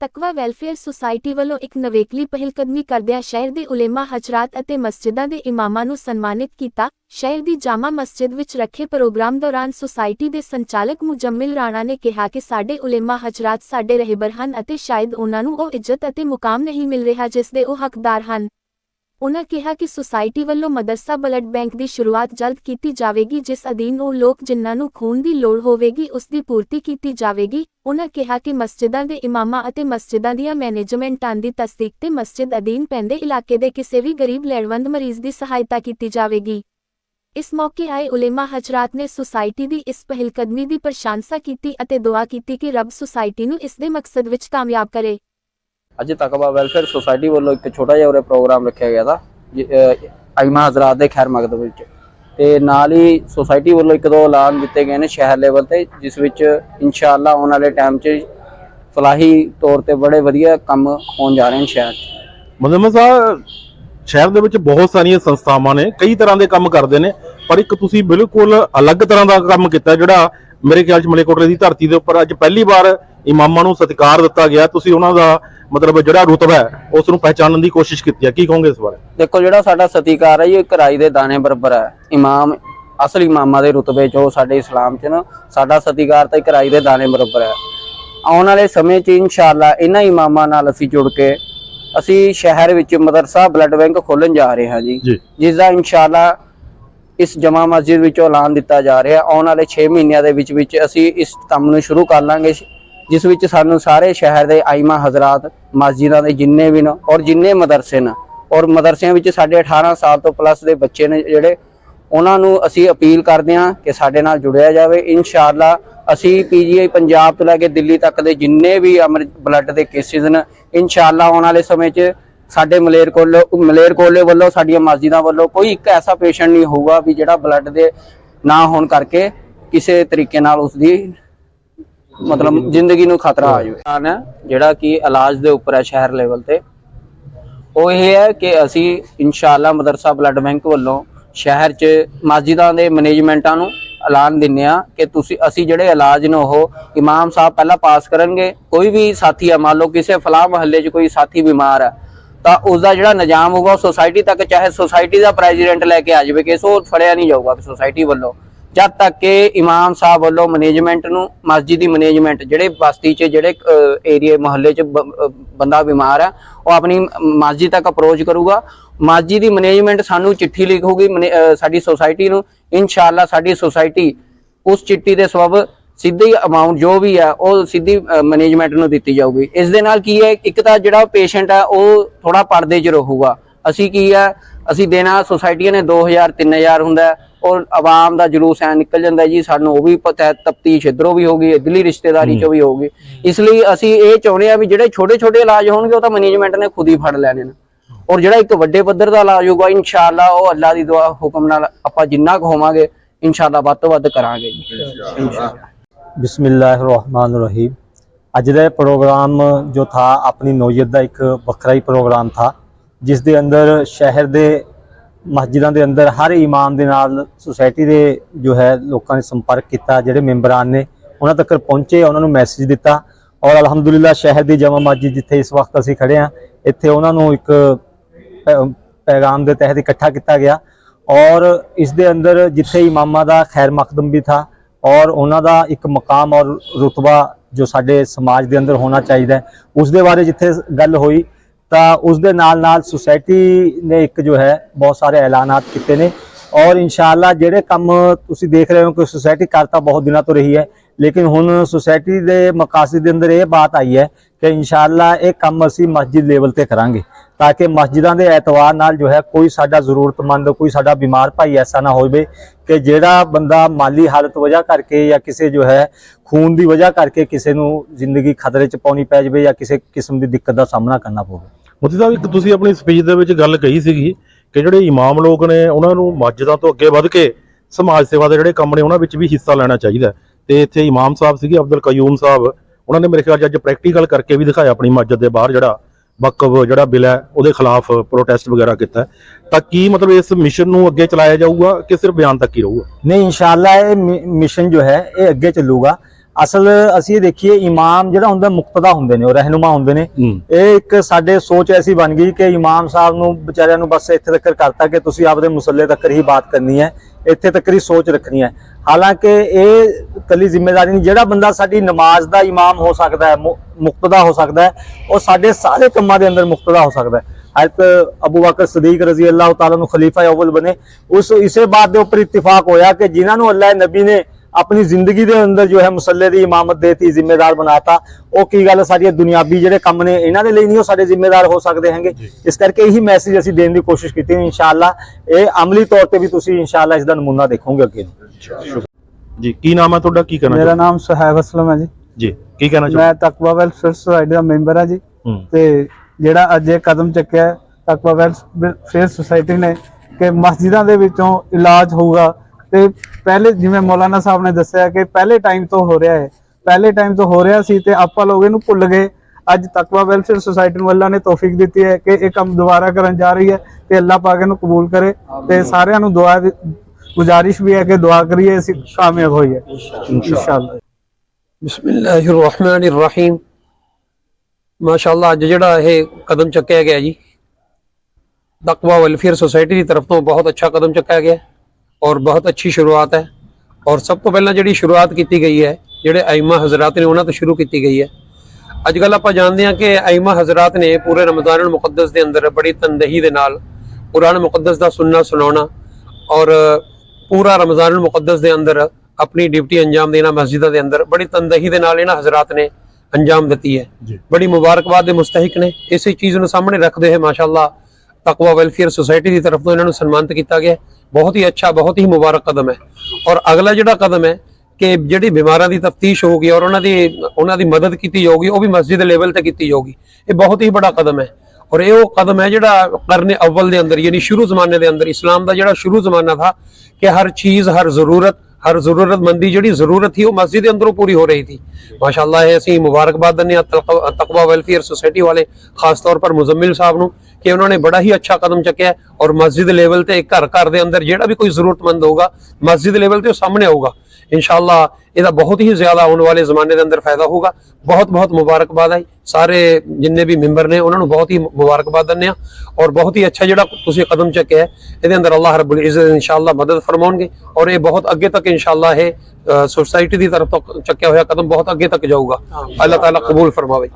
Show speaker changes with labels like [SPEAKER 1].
[SPEAKER 1] ਤਕਵਾ welfare society ਵੱਲੋਂ ਇੱਕ ਨਵੇਕਲੀ ਪਹਿਲਕਦਮੀ ਕਰਦਿਆਂ ਸ਼ਹਿਰ ਦੇ ਉਲੇਮਾ ਹਜ਼ਰਾਤ ਅਤੇ ਮਸਜਿਦਾਂ ਦੇ ਇਮਾਮਾਂ ਨੂੰ ਸਨਮਾਨਿਤ ਕੀਤਾ, ਸ਼ਹਿਰ ਦੀ ਜਾਮਾ ਮਸਜਿਦ ਵਿੱਚ ਰੱਖੇ ਪ੍ਰੋਗਰਾਮ ਦੌਰਾਨ ਸੁਸਾਇਟੀ ਦੇ ਸੰਚਾਲਕ ਮੁਜੰਮਿਲ ਰਾਣਾ ਨੇ ਕਿਹਾ ਕਿ ਸਾਡੇ ਉਲੇਮਾ ਹਜ਼ਰਾਤ ਸਾਡੇ ਰਹਿਬਰ ਹਨ ਅਤੇ ਸ਼ਾਇਦ ਉਹਨਾਂ ਨੂੰ ਉਹ ਇੱਜ਼ਤ ਅਤੇ ਮੁਕਾਮ ਨਹੀਂ ਮਿਲ ਰਿਹਾ ਜਿਸ ਦੇ ਉਹ ਹੱਕਦਾਰ ਹਨ। ਉਨ੍ਹਾਂ ਕਿਹਾ ਕਿ ਸੁਸਾਇਟੀ ਵੱਲੋਂ ਮਦਰਸਾ ਬਲੱਡ ਬੈਂਕ ਦੀ ਸ਼ੁਰੂਆਤ ਜਲਦ ਕੀਤੀ ਜਾਵੇਗੀ, ਜਿਸ ਅਧੀਨ ਉਹ ਲੋਕ ਜਿਨ੍ਹਾਂ ਨੂੰ ਖੂਨ ਦੀ ਲੋੜ ਹੋਵੇਗੀ, ਉਸ ਦੀ ਪੂਰਤੀ ਕੀਤੀ ਜਾਵੇਗੀ। ਉਨ੍ਹਾਂ ਕਿਹਾ ਕਿ ਮਸਜਿਦਾਂ ਦੇ ਇਮਾਮਾਂ ਅਤੇ ਮਸਜਿਦਾਂ ਦੀਆਂ ਮੈਨੇਜਮੈਂਟਾਂ ਦੀ ਤਸਦੀਕ ਤੇ ਮਸਜਿਦ ਅਧੀਨ ਪੈਂਦੇ ਇਲਾਕੇ ਦੇ ਕਿਸੇ ਵੀ ਗਰੀਬ ਲੈੜਵੰਦ ਮਰੀਜ਼ ਦੀ ਸਹਾਇਤਾ ਕੀਤੀ ਜਾਵੇਗੀ। ਇਸ ਮੌਕੇ ਆਏ ਉਲੇਮਾ ਹਜ਼ਰਾਤ ਨੇ ਸੁਸਾਇਟੀ ਦੀ ਇਸ ਪਹਿਲਕਦਮੀ ਦੀ ਪ੍ਰਸ਼ੰਸਾ ਕੀਤੀ ਅਤੇ ਦੁਆ ਕੀਤੀ ਕਿ ਰੱਬ ਸੁਸਾਇਟੀ ਨੂੰ ਇਸ ਦੇ ਮਕਸਦ ਵਿੱਚ ਕਾਮਯਾਬ ਕਰੇ।
[SPEAKER 2] ਅੱਜ ਤਕਵਾ ਵੈਲਫੇਅਰ ਸੁਸਾਇਟੀ ਵੱਲੋਂ ਇੱਕ ਛੋਟਾ ਜਿਹਾ ਉਰੇ ਪ੍ਰੋਗਰਾਮ ਰੱਖਿਆ ਗਿਆ ਦਾ ਆਇਮਾ ਹਜ਼ਰਾਤ ਦੇ ਖੈਰ ਮਕਦਮ ਵਿੱਚ। ਤੇ ਨਾਲ ਹੀ ਸੁਸਾਇਟੀ ਵੱਲੋਂ ਇੱਕ ਦੋ ਐਲਾਨ ਦਿੱਤੇ ਗਏ ਨੇ ਸ਼ਹਿਰ ਲੈਵਲ ਤੇ, ਜਿਸ ਵਿੱਚ ਇਨਸ਼ਾਅੱਲਾ ਆਉਣ ਵਾਲੇ ਟਾਈਮ 'ਚ ਫਲਾਹੀ ਤੌਰ ਤੇ ਬੜੇ ਵਧੀਆ ਕੰਮ ਹੋਣ ਜਾ ਰਹੇ ਨੇ ਸ਼ਹਿਰ 'ਚ।
[SPEAKER 3] ਮੁਜ਼ਮਲ ਸਾਹਿਬ ਸ਼ਹਿਰ ਦੇ ਵਿੱਚ ਬਹੁਤ ਸਾਰੀਆਂ ਸੰਸਥਾਵਾਂ ਨੇ, ਕਈ ਤਰ੍ਹਾਂ ਦੇ ਕੰਮ ਕਰਦੇ ਨੇ, ਪਰ ਇੱਕ ਤੁਸੀਂ ਬਿਲਕੁਲ ਅਲੱਗ ਤਰ੍ਹਾਂ ਦਾ ਕੰਮ ਕੀਤਾ, ਜਿਹੜਾ ਮੇਰੇ ਖਿਆਲ ਚ ਮਲੇਕੋਟਲੇ ਦੀ ਧਰਤੀ ਦੇ ਉੱਪਰ ਅੱਜ ਪਹਿਲੀ ਵਾਰ ਇਮਾਮਾਂ ਨੂੰ ਸਤਿਕਾਰ ਦਿੱਤਾ ਗਿਆ, ਤੁਸੀਂ ਉਹਨਾਂ ਦਾ ਮਤਲਬ ਜਿਹੜਾ ਰੁਤਬਾ ਹੈ ਉਸ ਨੂੰ ਪਹਿਚਾਨਣ ਦੀ ਕੋਸ਼ਿਸ਼ ਕੀਤੀ ਹੈ। ਕੀ ਕਹੋਗੇ ਇਸ ਬਾਰੇ?
[SPEAKER 2] ਦੇਖੋ ਜਿਹੜਾ ਸਾਡਾ ਸਤਿਕਾਰ ਹੈ ਜੀ, ਇਹ ਇੱਕ ਰਾਈ ਦੇ ਦਾਣੇ ਬਰਾਬਰ ਹੈ। ਇਮਾਮ ਅਸਲ ਇਮਾਮਾਂ ਦੇ ਰੁਤਬੇ ਉਹ ਸਾਡੇ ਇਸਲਾਮ 'ਚ ਨਾ ਸਾਡਾ ਸਤਿਕਾਰ ਤਾਂ ਇੱਕ ਰਾਈ ਦੇ ਦਾਣੇ ਬਰਾਬਰ ਹੈ। ਆਉਣ ਵਾਲੇ ਸਮੇਂ 'ਚ ਇਨਸ਼ਾਅੱਲਾ ਇਹਨਾਂ ਇਮਾਮਾਂ ਨਾਲ ਅਸੀਂ ਜੁੜ ਕੇ ਅਸੀਂ ਸ਼ਹਿਰ ਵਿੱਚ ਮਦਰਸਾ ਬਲੱਡ ਬੈਂਕ ਖੋਲਣ ਜਾ ਰਹੇ ਹਾਂ ਜੀ।
[SPEAKER 3] ਜੀ।
[SPEAKER 2] ਜਿਸ ਦਾ ਇਨਸ਼ਾਅੱਲਾ ਇਸ ਜਮਾ ਮਸਜਿਦ ਵਿੱਚੋਂ ਐਲਾਨ ਦਿੱਤਾ ਜਾ ਰਿਹਾ। ਆਉਣ ਵਾਲੇ 6 ਮਹੀਨਿਆਂ ਦੇ ਵਿੱਚ ਵਿੱਚ ਅਸੀਂ ਇਸ ਕੰਮ ਨੂੰ ਸ਼ੁਰੂ ਕਰ ਲਾਂਗੇ। ਜਿਸ ਵਿੱਚ ਸਾਨੂੰ ਸਾਰੇ ਸ਼ਹਿਰ ਦੇ ਆਇਮਾ ਹਜ਼ਰਾਤ, ਮਸਜਿਦਾਂ ਦੇ ਜਿੰਨੇ ਵੀ ਨੇ ਔਰ ਜਿੰਨੇ ਮਦਰਸੇ ਨੇ, ਔਰ ਮਦਰਸਿਆਂ ਵਿੱਚ ਸਾਡੇ 18 ਸਾਲ ਤੋਂ ਪਲੱਸ ਦੇ ਬੱਚੇ ਨੇ ਜਿਹੜੇ, ਉਹਨਾਂ ਨੂੰ ਅਸੀਂ ਅਪੀਲ ਕਰਦੇ ਹਾਂ ਕਿ ਸਾਡੇ ਨਾਲ ਜੁੜਿਆ ਜਾਵੇ। ਇਨਸ਼ਾਅੱਲਾ ਅਸੀਂ ਪੀਜੀਆਈ ਪੰਜਾਬ ਤੋਂ ਲੈ ਕੇ ਦਿੱਲੀ ਤੱਕ ਦੇ ਜਿੰਨੇ ਵੀ ਅਮਰ, ਬਲੱਡ ਦੇ ਕੇਸਿਸ ਨੇ, ਇਨਸ਼ਾਅੱਲਾ ਆਉਣ ਵਾਲੇ ਸਮੇਂ 'ਚ ਸਾਡੇ ਮਲੇਰਕੋਲੇ ਮਲੇਰਕੋਲੇ ਵੱਲੋਂ, ਸਾਡੀਆਂ ਮਸਜਿਦਾਂ ਵੱਲੋਂ ਕੋਈ ਇੱਕ ਐਸਾ ਪੇਸ਼ੈਂਟ ਨਹੀਂ ਹੋਊਗਾ ਵੀ ਜਿਹੜਾ ਬਲੱਡ ਦੇ ਨਾ ਹੋਣ ਕਰਕੇ ਕਿਸੇ ਤਰੀਕੇ ਨਾਲ ਉਸ ਦੀ ਮਤਲਬ ਜ਼ਿੰਦਗੀ ਨੂੰ ਖਤਰਾ ਆ ਜਾਵੇ ਹੈ ਜਿਹੜਾ ਕਿ ਇਲਾਜ ਦੇ ਉੱਪਰ ਹੈ ਸ਼ਹਿਰ ਲੈਵਲ ਤੇ। ਉਹ ਇਹ ਹੈ ਕਿ ਅਸੀਂ ਇਨਸ਼ਾਅੱਲਾ ਮਦਰਸਾ ਬਲੱਡ ਬੈਂਕ ਵੱਲੋਂ ਸ਼ਹਿਰ 'ਚ ਮਸਜਿਦਾਂ ਦੇ ਮੈਨੇਜਮੈਂਟਾਂ ਨੂੰ ਐਲਾਨ ਦਿੰਨੇ ਆ ਕਿ ਤੁਸੀਂ ਅਸੀਂ ਜਿਹੜੇ ਇਲਾਜ ਨੇ ਉਹ ਇਮਾਮ ਸਾਹਿਬ ਪਹਿਲਾਂ ਪਾਸ ਕਰਨਗੇ। ਕੋਈ ਵੀ ਸਾਥੀ ਆ ਮੰਨ ਲਓ ਕਿਸੇ ਫਲਾਹ ਮਹੱਲੇ 'ਚ ਕੋਈ ਸਾਥੀ ਬਿਮਾਰ ਹੈ ਤਾਂ ਉਸ ਦਾ ਜਿਹੜਾ ਨਿਜ਼ਾਮ ਹੋਊਗਾ ਉਹ ਸੁਸਾਇਟੀ ਤੱਕ ਚਾਹੇ ਸੁਸਾਇਟੀ ਦਾ ਪ੍ਰੈਜ਼ੀਡੈਂਟ ਲੈ ਕੇ ਆ ਜਾਵੇ ਕਿ ਸੋ ਫੜਿਆ ਨਹੀਂ ਜਾਊਗਾ ਸੁਸਾਇਟੀ ਵੱਲੋਂ। ਜਦ ਤੱਕ ਕਿ ਇਮਾਮ ਸਾਹਿਬ ਵੱਲੋਂ ਮੈਨੇਜਮੈਂਟ ਨੂੰ, ਮਸਜਿਦ ਦੀ ਮੈਨੇਜਮੈਂਟ ਜਿਹੜੇ ਬਸਤੀ 'ਚ, ਜਿਹੜੇ ਏਰੀਏ ਮੁਹੱਲੇ 'ਚ ਬੰਦਾ ਬਿਮਾਰ ਹੈ ਉਹ ਆਪਣੀ ਮਸਜਿਦ ਤੱਕ ਅਪਰੋਚ ਕਰੂਗਾ। ਮਸਜਿਦ ਦੀ ਮੈਨੇਜਮੈਂਟ ਸਾਨੂੰ ਚਿੱਠੀ ਲਿਖੂਗੀ ਸਾਡੀ ਸੋਸਾਇਟੀ ਨੂੰ। ਇਨਸ਼ਾਅੱਲਾ ਸਾਡੀ ਸੋਸਾਇਟੀ ਉਸ ਚਿੱਠੀ ਦੇ ਸਬਬ ਸਿੱਧੀ ਅਮਾਉਂਟ ਜੋ ਵੀ ਹੈ ਉਹ ਸਿੱਧੀ ਮੈਨੇਜਮੈਂਟ ਨੂੰ ਦਿੱਤੀ ਜਾਊਗੀ। ਇਸ ਦੇ ਨਾਲ ਕੀ ਹੈ, ਇੱਕ ਤਾਂ ਜਿਹੜਾ ਪੇਸ਼ੈਂਟ ਹੈ ਉਹ ਥੋੜਾ ਪਰਦੇ 'ਚ ਰਹੂਗਾ। ਅਸੀਂ ਕੀ ਹੈ ਅਸੀਂ ਦੇਣਾ ਸੁਸਾਇਟੀਆਂ ਨੇ 2000 3000 ਹੁੰਦਾ ਔਰ ਆਵਾਮ ਦਾ ਜਲੂਸ ਐ ਨਿਕਲ ਜਾਂਦਾ ਜੀ ਸਾਨੂੰ ਉਹ ਵੀ ਪਤਾ ਤਫਤੀਸ਼ ਇਧਰੋਂ ਵੀ ਹੋਗੀ ਇਧਰਲੀ ਰਿਸ਼ਤੇਦਾਰੀ ਚੋਂ ਵੀ ਹੋਗੀ ਇਸ ਲਈ ਅਸੀਂ ਇਹ ਚਾਹੁੰਦੇ ਆ ਵੀ ਜਿਹੜੇ ਛੋਟੇ ਛੋਟੇ ਇਲਾਜ ਹੋਣਗੇ ਉਹ ਤਾਂ ਮੈਨੇਜਮੈਂਟ ਨੇ ਖੁਦ ਹੀ ਫੜ ਲੈਣੇ ਨੇ। ਔਰ ਜਿਹੜਾ ਇੱਕ ਵੱਡੇ ਪੱਧਰ ਦਾ ਇਲਾਜ ਹੋਊਗਾ ਇਨਸ਼ਾਅੱਲਾ ਉਹ ਅੱਲਾ ਦੀ ਦੁਆ ਹੁਕਮ ਨਾਲ ਆਪਾਂ ਜਿੰਨਾ ਕੁ ਹੋਵਾਂਗੇ ਇਨਸ਼ਾਅੱਲਾ ਵੱਧ ਤੋਂ ਵੱਧ ਕਰਾਂਗੇ ਜੀ। ਬਿਸਮਿਲ੍ਲਾਹਿਰ
[SPEAKER 4] ਰਹਿਮਾਨਿਰ ਰਹੀਮ ਅੱਜ ਦਾ ਪ੍ਰੋਗਰਾਮ ਜੋ ਥਾ ਆਪਣੀ ਨੌਜੀਅਤ ਦਾ ਇੱਕ ਵੱਖਰਾ ਹੀ ਪ੍ਰੋਗਰਾਮ ਥਾ। ਜਿਸ ਦੇ ਅੰਦਰ ਸ਼ਹਿਰ ਦੇ ਮਸਜਿਦਾਂ ਦੇ ਅੰਦਰ ਹਰ ਇਮਾਮ ਦੇ ਨਾਲ ਸੁਸਾਇਟੀ ਦੇ ਜੋ ਹੈ ਲੋਕਾਂ ਨੇ ਸੰਪਰਕ ਕੀਤਾ, ਜਿਹੜੇ ਮੈਂਬਰਾਨ ਨੇ, ਉਹਨਾਂ ਤੱਕ ਪਹੁੰਚੇ, ਉਹਨਾਂ ਨੂੰ ਮੈਸੇਜ ਦਿੱਤਾ ਔਰ ਅਲਹਮਦੁਲਿਲਾ ਸ਼ਹਿਰ ਦੀ ਜਮਾ ਮਸਜਿਦ ਜਿੱਥੇ ਇਸ ਵਕਤ ਅਸੀਂ ਖੜੇ ਹਾਂ, ਇੱਥੇ ਉਹਨਾਂ ਨੂੰ ਇੱਕ ਪੈਗਾਮ ਦੇ ਤਹਿਤ ਇਕੱਠਾ ਕੀਤਾ ਗਿਆ ਔਰ ਇਸ ਦੇ ਅੰਦਰ ਜਿੱਥੇ ਇਮਾਮਾਂ ਦਾ ਖੈਰ ਮਕਦਮ ਵੀ ਥਾ ਔਰ ਉਹਨਾਂ ਦਾ ਇੱਕ ਮਕਾਮ ਔਰ ਰੁਤਬਾ ਜੋ ਸਾਡੇ ਸਮਾਜ ਦੇ ਅੰਦਰ ਹੋਣਾ ਚਾਹੀਦਾ ਹੈ, ਉਸ ਦੇ ਬਾਰੇ ਜਿੱਥੇ ਗੱਲ ਹੋਈ ਤਾਂ ਉਸ ਦੇ ਨਾਲ ਨਾਲ ਸੁਸਾਇਟੀ ਨੇ ਇੱਕ ਜੋ ਹੈ, ਬਹੁਤ ਸਾਰੇ ਐਲਾਨਾਤ ਕੀਤੇ ਨੇ। ਔਰ ਇਨਸ਼ਾਅੱਲਾ ਜਿਹੜੇ ਕੰਮ ਤੁਸੀਂ ਦੇਖ ਰਹੇ ਹੋ ਕਿ ਸੁਸਾਇਟੀ ਕਰਤਾ ਬਹੁਤ ਦਿਨਾਂ ਤੋਂ ਰਹੀ ਹੈ, ਲੇਕਿਨ ਹੁਣ ਸੁਸਾਇਟੀ ਦੇ ਮਕਾਸਦ ਦੇ ਅੰਦਰ ਇਹ ਬਾਤ ਆਈ ਹੈ ਕਿ ਇਨਸ਼ਾਅੱਲਾ ਇਹ ਕੰਮ ਅਸੀਂ ਮਸਜਿਦ ਲੈਵਲ ਤੇ ਕਰਾਂਗੇ, ਤਾਂ ਕਿ ਮਸਜਿਦਾਂ ਦੇ ਐਤਵਾਰ ਨਾਲ ਜੋ ਹੈ ਕੋਈ ਸਾਡਾ ਜ਼ਰੂਰਤਮੰਦ, ਕੋਈ ਸਾਡਾ ਬਿਮਾਰ ਭਾਈ ਐਸਾ ਨਾ ਹੋਵੇ ਕਿ ਜਿਹੜਾ ਬੰਦਾ ਮਾਲੀ ਹਾਲਤ ਵਜ੍ਹਾ ਕਰਕੇ ਜਾਂ ਕਿਸੇ ਜੋ ਹੈ ਖੂਨ ਦੀ ਵਜ੍ਹਾ ਕਰਕੇ ਕਿਸੇ ਨੂੰ ਜ਼ਿੰਦਗੀ ਖਤਰੇ 'ਚ ਪਾਉਣੀ ਪੈ ਜਾਵੇ ਜਾਂ ਕਿਸੇ ਕਿਸਮ ਦੀ ਦਿੱਕਤ ਦਾ ਸਾਹਮਣਾ ਕਰਨਾ ਪਵੇ।
[SPEAKER 3] ਮੋਦੀ ਸਾਹਿਬ, ਇੱਕ ਤੁਸੀਂ ਆਪਣੀ ਸਪੀਚ ਦੇ ਵਿੱਚ ਗੱਲ ਕਹੀ ਸੀਗੀ ਕਿ ਜਿਹੜੇ ਇਮਾਮ ਲੋਕ ਨੇ, ਉਹਨਾਂ ਨੂੰ ਮਸਜਿਦਾਂ ਤੋਂ ਅੱਗੇ ਵੱਧ ਕੇ ਸਮਾਜ ਸੇਵਾ ਦੇ ਜਿਹੜੇ ਕੰਮ ਨੇ, ਉਹਨਾਂ ਵਿੱਚ ਵੀ ਹਿੱਸਾ ਲੈਣਾ ਚਾਹੀਦਾ ਤੇ ਇੱਥੇ ਇਮਾਮ ਸਾਹਿਬ ਸੀਗੇ, ਅਬਦੁਲ ਕਯੂਮ ਸਾਹਿਬ, ਉਹਨਾਂ ਨੇ ਮੇਰੇ ਖਿਆਲ ਅੱਜ ਪ੍ਰੈਕਟੀਕਲ ਕਰਕੇ ਵੀ ਦਿਖਾਇਆ ਆਪਣੀ ਮਸਜਿਦ ਦੇ ਬਾਹਰ ਜਿਹੜਾ ਵਕਫ ਜਿਹੜਾ ਬਿੱਲ ਹੈ, ਉਹਦੇ ਖਿਲਾਫ ਪ੍ਰੋਟੈਸਟ ਵਗੈਰਾ ਕੀਤਾ ਤਾਂ ਕੀ ਮਤਲਬ ਇਸ ਮਿਸ਼ਨ ਨੂੰ ਅੱਗੇ ਚਲਾਇਆ ਜਾਊਗਾ ਕਿ ਸਿਰਫ ਬਿਆਨ ਤੱਕ ਹੀ ਰਹੂਗਾ?
[SPEAKER 4] ਨਹੀਂ, ਇਨਸ਼ਾਅੱਲਾ ਇਹ ਮਿਸ਼ਨ ਜੋ ਹੈ, ਇਹ ਅੱਗੇ ਚੱਲੂਗਾ। ਅਸਲ ਅਸੀਂ ਇਹ ਦੇਖੀਏ ਇਮਾਮ ਜਿਹੜਾ ਹੁੰਦਾ ਮੁਕਤਦਾ ਹੁੰਦੇ ਨੇ ਉਹ ਰਹਿਨੁਮਾ ਹੁੰਦੇ ਨੇ। ਇਹ ਇੱਕ ਸਾਡੇ ਸੋਚ ਐਸੀ ਬਣ ਗਈ ਕਿ ਇਮਾਮ ਸਾਹਿਬ ਨੂੰ ਵਿਚਾਰਿਆਂ ਨੂੰ ਬਸ ਇੱਥੇ ਤੱਕ ਕਰਤਾ ਕਿ ਤੁਸੀਂ ਆਪਦੇ ਮੁਸੱਲੇ ਤੱਕ ਹੀ ਬਾਤ ਕਰਨੀ ਹੈ ਇੱਥੇ ਤੱਕ ਹੀ ਸੋਚ ਰੱਖਣੀ ਹੈ। ਹਾਲਾਂਕਿ ਇਹ ਕੱਲੀ ਜ਼ਿੰਮੇਵਾਰੀ ਨਹੀਂ ਜਿਹੜਾ ਬੰਦਾ ਸਾਡੀ ਨਮਾਜ਼ ਦਾ ਇਮਾਮ ਹੋ ਸਕਦਾ ਹੈ ਮੁਕਤਦਾ ਹੋ ਸਕਦਾ ਹੈ ਉਹ ਸਾਡੇ ਸਾਰੇ ਕੰਮਾਂ ਦੇ ਅੰਦਰ ਮੁਕਤਦਾ ਹੋ ਸਕਦਾ ਹੈ। ਹਜ਼ਰਤ ਅਬੂ ਬਕਰ ਸਦੀਕ ਰਜ਼ੀ ਅੱਲਾਹ ਤਾਲਾ ਨੂੰ ਖਲੀਫਾ ਅਵਲ ਬਣੇ। ਉਸ ਇਸੇ ਬਾਤ ਦੇ ਉੱਪਰ ਇਤਫਾਕ ਹੋਇਆ ਕਿ ਜਿਨ੍ਹਾਂ ਨੂੰ ਅੱਲਾਹ ਨਬੀ ਨੇ ਆਪਣੀ ਜ਼ਿੰਦਗੀ ਦੇ ਅੰਦਰ ਜੋ ਹੈ ਮੁਸੱਲੇ ਦੀ ਇਮਾਮਤ ਦੇਤੀ ਜ਼ਿੰਮੇਦਾਰ ਬਣਾਤਾ। ਉਹ ਕੀ ਗੱਲ ਸਾਡੀ ਦੁਨਿਆਵੀ ਜਿਹੜੇ ਕੰਮ ਨੇ ਇਹਨਾਂ ਦੇ ਲਈ ਨਹੀਂ ਉਹ ਸਾਡੇ ਜ਼ਿੰਮੇਦਾਰ ਹੋ ਸਕਦੇ ਹੈਗੇ। ਇਸ ਕਰਕੇ ਇਹੀ ਮੈਸੇਜ ਅਸੀਂ ਦੇਣ ਦੀ ਕੋਸ਼ਿਸ਼ ਕੀਤੀ ਹੈ ਇਨਸ਼ਾਅੱਲਾ। ਇਹ ਅਮਲੀ ਤੌਰ ਤੇ ਵੀ ਤੁਸੀਂ ਇਨਸ਼ਾਅੱਲਾ ਇਸ ਦਾ ਨਮੂਨਾ ਦੇਖੋਗੇ ਅੱਗੇ
[SPEAKER 3] ਜੀ ਕੀ ਨਾਮ ਹੈ ਤੁਹਾਡਾ? ਕੀ ਕਹਿਣਾ
[SPEAKER 5] ਮੇਰਾ ਨਾਮ ਸੁਹੈਬ ਅਸਲਮ ਹੈ ਜੀ।
[SPEAKER 3] ਜੀ ਕੀ ਕਹਿਣਾ ਚਾਹੁੰਦੇ
[SPEAKER 5] ਮੈਂ ਤਕਵਾ ਵੈਲਫੇਅਰ ਸੁਸਾਇਟੀ ਦਾ ਮੈਂਬਰ ਹਾਂ ਜੀ। ਤੇ ਜਿਹੜਾ ਅੱਜ ਇਹ ਕਦਮ ਚੱਕਿਆ ਤਕਵਾ ਵੈਲਫੇਅਰ ਸੁਸਾਇਟੀ ਨੇ ਕਿ ਮਸਜਿਦਾਂ ਦੇ ਵਿੱਚੋਂ ਇਲਾਜ ਹੋਊਗਾ। ਤੇ ਪਹਿਲੇ ਜਿਵੇਂ ਮੌਲਾਨਾ ਸਾਹਿਬ ਨੇ ਦੱਸਿਆ ਕਿ ਪਹਿਲੇ ਟਾਈਮ ਤੋਂ ਹੋ ਰਿਹਾ ਹੈ। ਪਹਿਲੇ ਟਾਈਮ ਤੋਂ ਹੋ ਰਿਹਾ ਸੀ ਤੇ ਆਪਾਂ ਲੋਕ ਇਹਨੂੰ ਭੁੱਲ ਗਏ। ਅੱਜ ਤਕਵਾ ਵੈਲਫੇਅਰ ਸੁਸਾਇਟੀ ਨੂੰ ਅੱਲਾ ਨੇ ਤੋਫੀਕ ਦਿੱਤੀ ਹੈ ਕਿ ਇਹ ਕੰਮ ਦੁਬਾਰਾ ਕਰਨ ਜਾ ਰਹੀ ਹੈ ਤੇ ਅੱਲਾ ਪਾਕ ਇਹਨੂੰ ਕਬੂਲ ਕਰੇ ਤੇ ਸਾਰਿਆਂ ਨੂੰ ਦੁਆ ਗੁਜ਼ਾਰਿਸ਼ ਵੀ ਹੈ ਕਿ ਦੁਆ ਕਰੀਏ ਅਸੀਂ ਕਾਮਯਾਬ ਹੋਈਏ। ਇਨਸ਼ਾਅੱਲਾ।
[SPEAKER 6] ਬਿਸਮਿਲ੍ਲਾਹਿਰਰਹਿਮਾਨਿਰਰਹੀਮ। ਮਾਸ਼ਾਅੱਲਾ ਅੱਜ ਜਿਹੜਾ ਇਹ ਕਦਮ ਚੱਕਿਆ ਗਿਆ ਜੀ ਤਕਵਾ ਵੈਲਫੇਅਰ ਸੁਸਾਇਟੀ ਦੀ ਤਰਫ ਤੋਂ ਬਹੁਤ ਅੱਛਾ ਕਦਮ ਚੱਕਿਆ ਗਿਆ। ਔਰ ਬਹੁਤ ਅੱਛੀ ਸ਼ੁਰੂਆਤ ਹੈ। ਔਰ ਸਭ ਤੋਂ ਪਹਿਲਾਂ ਜਿਹੜੀ ਸ਼ੁਰੂਆਤ ਕੀਤੀ ਗਈ ਹੈ ਜਿਹੜੇ ਆਇਮਾ ਹਜ਼ਰਤ ਨੇ ਉਹਨਾਂ ਤੋਂ ਸ਼ੁਰੂ ਕੀਤੀ ਗਈ ਹੈ। ਅੱਜ ਕੱਲ ਆਪਾਂ ਜਾਣਦੇ ਹਾਂ ਕਿ ਆਇਮਾ ਹਜ਼ਰਤ ਨੇ ਪੂਰੇ ਰਮਜ਼ਾਨ ਅਲ ਮੁਕੱਦਸ ਦੇ ਅੰਦਰ ਬੜੀ ਤਨਦਹੀ ਦੇ ਨਾਲ ਕੁਰਾਨ ਮੁਕੱਦਸ ਦਾ ਸੁਣਨਾ ਸੁਣਾਉਣਾ ਔਰ ਪੂਰਾ ਰਮਜ਼ਾਨ ਅਲ ਮੁਕੱਦਸ ਦੇ ਅੰਦਰ ਆਪਣੀ ਡਿਊਟੀ ਅੰਜਾਮ ਦੇਣਾ ਮਸਜਿਦਾਂ ਦੇ ਅੰਦਰ ਬੜੀ ਤਨਦਹੀ ਦੇ ਨਾਲ ਇਹਨਾਂ ਹਜ਼ਰਤ ਨੇ ਅੰਜਾਮ ਦਿੱਤੀ ਹੈ। ਬੜੀ ਮੁਬਾਰਕਬਾਦ ਦੇ ਮੁਸਤਹਿਕ ਨੇ। ਇਸੇ ਚੀਜ਼ ਨੂੰ ਸਾਹਮਣੇ ਰੱਖਦੇ ਹੋਏ ਮਾਸ਼ਾਅੱਲਾ ਤਕਵਾ ਵੈਲਫੇਅਰ ਸੁਸਾਇਟੀ ਦੀ ਤਰਫ ਤੋਂ ਇਹਨਾਂ ਨੂੰ ਸਨਮਾਨਿਤ ਕੀਤਾ ਗਿਆ ਬਹੁਤ ਹੀ ਅੱਛਾ, ਬਹੁਤ ਹੀ ਮੁਬਾਰਕ ਕਦਮ ਹੈ। ਔਰ ਅਗਲਾ ਜਿਹੜਾ ਕਦਮ ਹੈ ਕਿ ਜਿਹੜੀ ਬਿਮਾਰਾਂ ਦੀ ਤਫਤੀਸ਼ ਹੋਊਗੀ ਔਰ ਉਹਨਾਂ ਦੀ ਉਹਨਾਂ ਦੀ ਮਦਦ ਕੀਤੀ ਜਾਊਗੀ, ਉਹ ਵੀ ਮਸਜਿਦ ਲੈਵਲ ਤੇ ਕੀਤੀ ਜਾਊਗੀ। ਇਹ ਬਹੁਤ ਹੀ ਬੜਾ ਕਦਮ ਹੈ। ਔਰ ਇਹ ਉਹ ਕਦਮ ਹੈ ਜਿਹੜਾ ਕਰਨੇ ਅਵਲ ਦੇ ਅੰਦਰ, ਯਾਨੀ ਸ਼ੁਰੂ ਜ਼ਮਾਨੇ ਦੇ ਅੰਦਰ, ਇਸਲਾਮ ਦਾ ਜਿਹੜਾ ਸ਼ੁਰੂ ਜ਼ਮਾਨਾ ਥਾ ਕਿ ਹਰ ਚੀਜ਼, ਹਰ ਜ਼ਰੂਰਤ ਹਰ ਜ਼ਰੂਰਤਮੰਦੀ ਜਿਹੜੀ ਜ਼ਰੂਰਤ ਥੀ ਉਹ ਮਸਜਿਦ ਦੇ ਅੰਦਰੋਂ ਪੂਰੀ ਹੋ ਰਹੀ ਥੀ ਮਾਸ਼ਾਅੱਲਾ ਇਹ ਅਸੀਂ ਮੁਬਾਰਕਬਾਦ ਦਿੰਦੇ ਹਾਂ ਤਕਵਾ ਵੈਲਫੇਅਰ ਸੁਸਾਇਟੀ ਵਾਲੇ ਖਾਸ ਤੌਰ ਪਰ ਮੁਜ਼ਮਿਲ ਸਾਹਿਬ ਨੂੰ ਕਿ ਉਹਨਾਂ ਨੇ ਬੜਾ ਹੀ ਅੱਛਾ ਕਦਮ ਚੱਕਿਆ ਔਰ ਮਸਜਿਦ ਲੈਵਲ ਤੇ ਘਰ ਘਰ ਦੇ ਅੰਦਰ ਜਿਹੜਾ ਵੀ ਕੋਈ ਜ਼ਰੂਰਤਮੰਦ ਹੋਊਗਾ ਮਸਜਿਦ ਲੈਵਲ ਤੇ ਉਹ ਸਾਹਮਣੇ ਆਊਗਾ। ਇਨਸ਼ਾਅੱਲਾ ਇਹਦਾ ਬਹੁਤ ਹੀ ਜ਼ਿਆਦਾ ਆਉਣ ਵਾਲੇ ਜ਼ਮਾਨੇ ਦੇ ਅੰਦਰ ਫਾਇਦਾ ਹੋਊਗਾ। ਬਹੁਤ ਬਹੁਤ ਮੁਬਾਰਕਬਾਦ ਹੈ ਸਾਰੇ ਜਿੰਨੇ ਵੀ ਮੈਂਬਰ ਨੇ ਉਹਨਾਂ ਨੂੰ ਬਹੁਤ ਹੀ ਮੁਬਾਰਕਬਾਦ ਦਿੰਦੇ ਆ। ਔਰ ਬਹੁਤ ਹੀ ਅੱਛਾ ਜਿਹੜਾ ਤੁਸੀਂ ਕਦਮ ਚੱਕਿਆ ਹੈ ਇਹਦੇ ਅੰਦਰ ਅੱਲਾਹ ਰੱਬੁਲ ਇਜ਼ਤ ਇਨਸ਼ਾਅੱਲਾ ਮਦਦ ਫਰਮਾਉਣਗੇ। ਔਰ ਇਹ ਬਹੁਤ ਅੱਗੇ ਤੱਕ ਇਨਸ਼ਾਅੱਲਾ ਇਹ ਸੁਸਾਇਟੀ ਦੀ ਤਰਫ ਤੋਂ ਚੱਕਿਆ ਹੋਇਆ ਕਦਮ ਬਹੁਤ ਅੱਗੇ ਤੱਕ ਜਾਊਗਾ। ਅੱਲਾਹ ਤਾਲਾ ਕਬੂਲ ਫਰਮਾਵੇ।